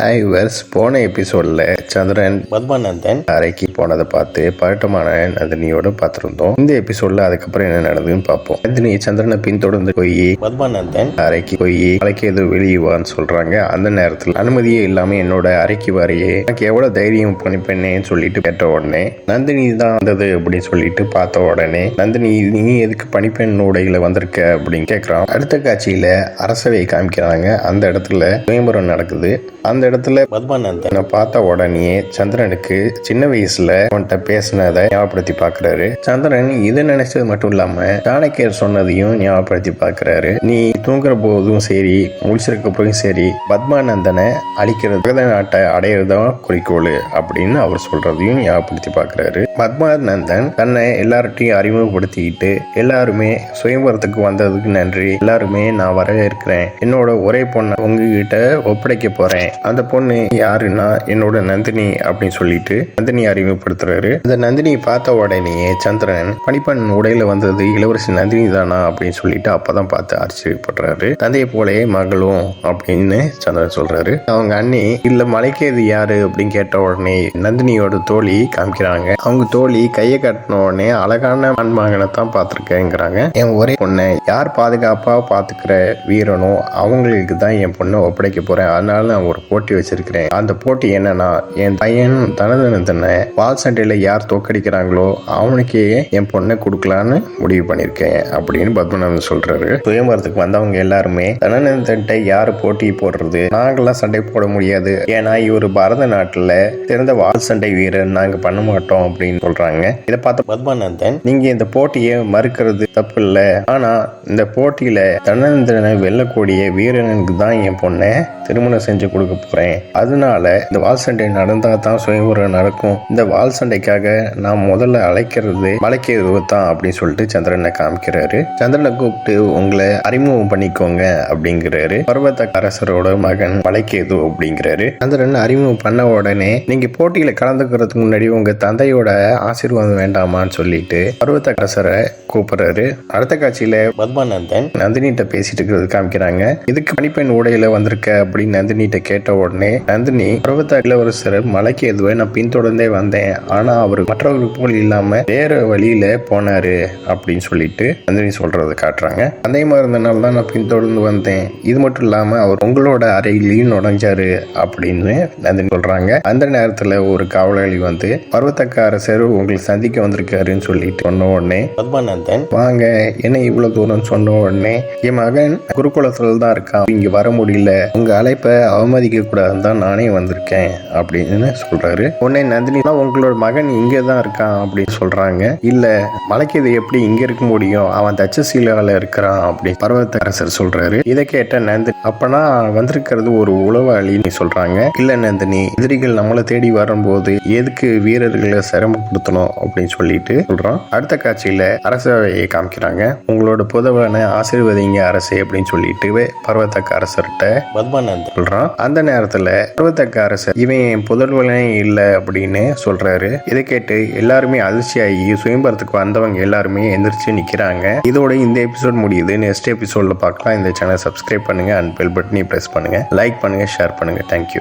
Hi verse போன எபிசோடில் சந்திரன் பத்மானந்தன் அறைக்கு போனதை பார்த்து பழட்டமான நந்தினியோட பார்த்துருந்தோம். இந்த எபிசோடில் அதுக்கப்புறம் என்ன நடந்ததுன்னு பார்ப்போம். நந்தினி சந்திரனை பின்தொடர்ந்து போய் பத்மானந்தன் அறைக்கு போய் அழைக்க ஏதோ வெளியுவான்னு சொல்கிறாங்க அந்த நேரத்தில் அனுமதியே இல்லாமல் என்னோட அறைக்கு வரையே எனக்கு எவ்வளோ தைரியம் பண்ணிப்பேன்னு சொல்லிட்டு கேட்ட உடனே நந்தினி தான் வந்தது அப்படின்னு சொல்லிட்டு பார்த்த உடனே நந்தினி நீ எதுக்கு பணிப்பெண் உடையில வந்திருக்க? அப்படின்னு கேட்குறான் அடுத்த காட்சியில் அரசவை காமிக்கிறாங்க. அந்த இடத்துல சுயம்பரம் நடக்குது. அந்த இடத்துல பத்மானந்தனை. பார்த்த உடனே சந்திரனுக்கு சின்ன வயசுல அவன்கிட்ட பேசினதை ஞாபகப்படுத்தி பார்க்கறாரு. சந்திரன் இதை நினைச்சது மட்டும் இல்லாம சாணக்கியர் சொன்னதையும் ஞாபகப்படுத்தி பார்க்கறாரு. நீ தூங்குற போதும் சரி முடிச்சிருக்க போதும் சரி பத்மானந்தனை அழிக்கிறது நாட்டை அடையிறதான் குறிக்கோள் அப்படின்னு அவர் சொல்றதையும் ஞாபகப்படுத்தி பார்க்கறாரு. பத்மானந்தன் தன்னை எல்லார்ட்டையும் அறிமுகப்படுத்திக்கிட்டு எல்லாருமே சுயம்பரத்துக்கு வந்ததுக்கு நன்றி எல்லாருமே நான் வரவேற்கிறேன் என்னோட ஒரே பொண்ணை உங்ககிட்ட ஒப்படைக்க போறேன். அந்த பொண்ணு யாருன்னா என்னோட நந்தினி அப்படின்னு சொல்லிட்டு நந்தினி அறிமுகப்படுத்துறாரு. அந்த நந்தினியை பார்த்த உடனேயே சந்திரன் பணிப்பெண் உடையில வந்தது இளவரசி நந்தினி தானா? அப்படின்னு சொல்லிட்டு அப்பதான் பார்த்து ஆச்சரியப்படுறாரு. தந்தையை போலே மகளும் அப்படின்னு சந்திரன் சொல்றாரு. அவங்க அண்ணி இல்ல மலைக்கேது யாரு? அப்படின்னு கேட்ட உடனே நந்தினியோட தோழி காமிக்கிறாங்க. அவங்க தோழி கையை கட்டின உடனே அழகான மண்மகனை தான் பார்த்துருக்கேங்கிறாங்க. என் ஒரே பொண்ணை யார் பாதுகாப்பா பாத்துக்கிற வீரனோ அவங்களுக்கு தான் என் பொண்ணை ஒப்படைக்க போறேன். அதனால நான் ஒரு போட்டி வச்சிருக்கிறேன். அந்த போட்டி என்னன்னா என் பையன் தனதனத்தனை வால் சண்டையில யார் தோக்கடிக்கிறாங்களோ அவனுக்கே என் பொண்ணை கொடுக்கலான்னு முடிவு பண்ணியிருக்கேன் அப்படின்னு பத்மநாபன் சொல்றாரு. சுயம்பரத்துக்கு வந்தவங்க எல்லாருமே தனநந்தன்ட்ட யார் போட்டி போடுறது? நாங்களாம் சண்டை போட முடியாது. ஏன்னா இவர் பாரத நாட்டுல சிறந்த வால் சண்டை வீரர் நாங்க பண்ண மாட்டோம் அப்படின்னு சொல்றாங்க. இதை பார்த்த பத்மானந்தன் நீங்க இந்த போட்டியை மறுக்கிறது தப்பு இல்லை ஆனா இந்த போட்டியில தனநந்தனை வெல்லக்கூடிய வீரனுக்கு தான் என் பொண்ணை திருமணம் செஞ்சு கொடுக்க போறேன் அதனால இந்த வால் சண்டை நடந்தா தான் சுயம்புரம் நடக்கும். இந்த வால் சண்டைக்காக நான் முதல்ல அழைக்கிறது மலைக்கேதுவை தான் அப்படின்னு சொல்லிட்டு சந்திரனை காமிக்கிறாரு. சந்திரனை கூப்பிட்டு உங்களை அறிமுகம் பண்ணிக்கோங்க அப்படிங்கிறாரு. பர்வத அரசரோட மகன் மலைக்கேது அப்படிங்கிறாரு. சந்திரன் அறிமுகம் பண்ண உடனே நீங்க போட்டியில கலந்துக்கிறதுக்கு முன்னாடி உங்க தந்தையோட ஆசீர்வாதம் வேண்டாமான்னு சொல்லிட்டு பர்வத அரசரை கூப்பிடுறாரு. அடுத்த காட்சியில பத்மானந்தன் நந்தினிட்ட பேசிட்டு இருக்கிறது காமிக்கிறாங்க. இதுக்கு பணிப்பெண் உடையில வந்திருக்க அப்படின்னு நந்தினிட்ட கேட்ட உடனே நந்தினி பர்வத இளவரசர் மலைக்கு எதுவே நான் பின்தொடர்ந்தே வந்தேன். ஆனா அவர் மற்றவர்கள் போல் இல்லாம வேற வழியில போனாரு அப்படின்னு சொல்லிட்டு நந்தினி சொல்றதை காட்டுறாங்க. மாதிரி இருந்தனால தான் நான் பின்தொடர்ந்து வந்தேன். இது மட்டும் இல்லாம அவர் உங்களோட அறையிலையும் நுழைஞ்சாரு அப்படின்னு நந்தினி சொல்றாங்க. அந்த நேரத்துல ஒரு காவலாளி வந்து பர்வத்தக்க அரசர் உங்களை சந்திக்க வந்திருக்காருன்னு சொல்லிட்டு சொன்ன உடனே பத்மானந்தன். வாங்க என்ன இவ்வளவு தூரம் சொன்ன உடனே என் மகன் குருகுலத்துல தான் இருக்கான். இங்க வர முடியல. உங்க அழைப்பை அவமதிக்க கூடாதுன்னு தான் நானே வந்திருக்கேன் அப்படின்னு சொல்றாரு. உடனே நந்தினி உங்களோட மகன் இங்கே தான் இருக்கான் அப்படின்னு சொல்றாங்க. இல்ல மலைக்கு இது எப்படி இங்க இருக்க முடியும்? அவன் தட்சசீலால இருக்கிறான் அப்படி பர்வத அரசர் சொல்றாரு. இதை கேட்ட நந்தினி அப்பனா வந்திருக்கிறது ஒரு உளவாளின்னு சொல்றாங்க. இல்ல நந்தினி எதிரிகள் நம்மளை தேடி வரும்போது எதுக்கு வீரர்களை சிரமப்படுத்தணும் அப்படின்னு சொல்லிட்டு சொல்றான். அடுத்த காட்சியில அரசவையை காமிக்கிறாங்க. உங்களோட புதவனை ஆசீர்வதிங்க அரசே அப்படின்னு சொல்லிட்டு பர்வத்தக்க அரசர்கிட்ட பத்மானந்த் சொல்றான். அந்த நேரம் நேரத்துல பர்வத்தக்க அரசர் இவன் என் புதல்வனே இல்லை அப்படின்னு சொல்றாரு. இதை கேட்டு எல்லாருமே அதிர்ச்சியாகி சுயம்பரத்துக்கு வந்தவங்க எல்லாருமே எந்திரிச்சு நிக்கிறாங்க. இதோட இந்த எபிசோட் முடியுது. நெக்ஸ்ட் எபிசோட்ல பார்க்கலாம். இந்த சேனல் சப்ஸ்கிரைப் பண்ணுங்க. அண்ட் பெல் பட்டனையும் ப்ரெஸ் பண்ணுங்க. லைக் பண்ணுங்க ஷேர் பண்ணுங்க. Thank you